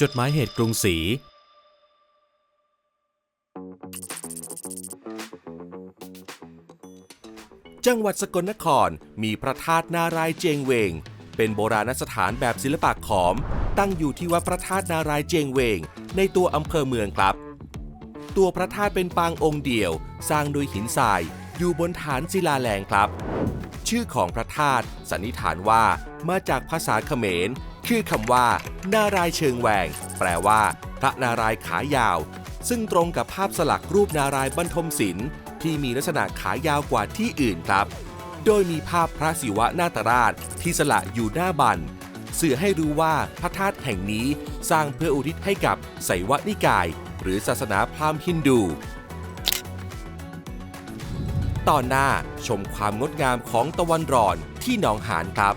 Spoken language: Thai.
จดหมายเหตุกรุงศรี จังหวัดสกลนครมีพระธาตุนารายเจงเวง เป็นโบราณสถานแบบศิลปะขอม ตั้งอยู่ที่วัดพระธาตุนารายเจงเวง ในตัวอำเภอเมืองครับ ตัวพระธาตุเป็นปางองค์เดียว สร้างโดยหินทรายอยู่บนฐานศิลาแรงครับ ชื่อของพระธาตุสันนิษฐานว่ามาจากภาษาเขมร คือคำว่า นารายเชิงแหวง แปลว่า พระนารายขายาว ซึ่งตรงกับภาพสลักรูปนารายบรรทมศิลป์ที่มีลักษณะขายาวกว่าที่อื่นครับ โดยมีภาพพระศิวะนาตราชที่สละอยู่หน้าบันสื่อให้รู้ว่าพระธาตุแห่งนี้สร้างเพื่ออุทิศให้กับไสวนิกาย หรือศาสนาพราหมณ์ฮินดู ตอนหน้าชมความงดงามของตะวันร้อนที่หนองหานครับ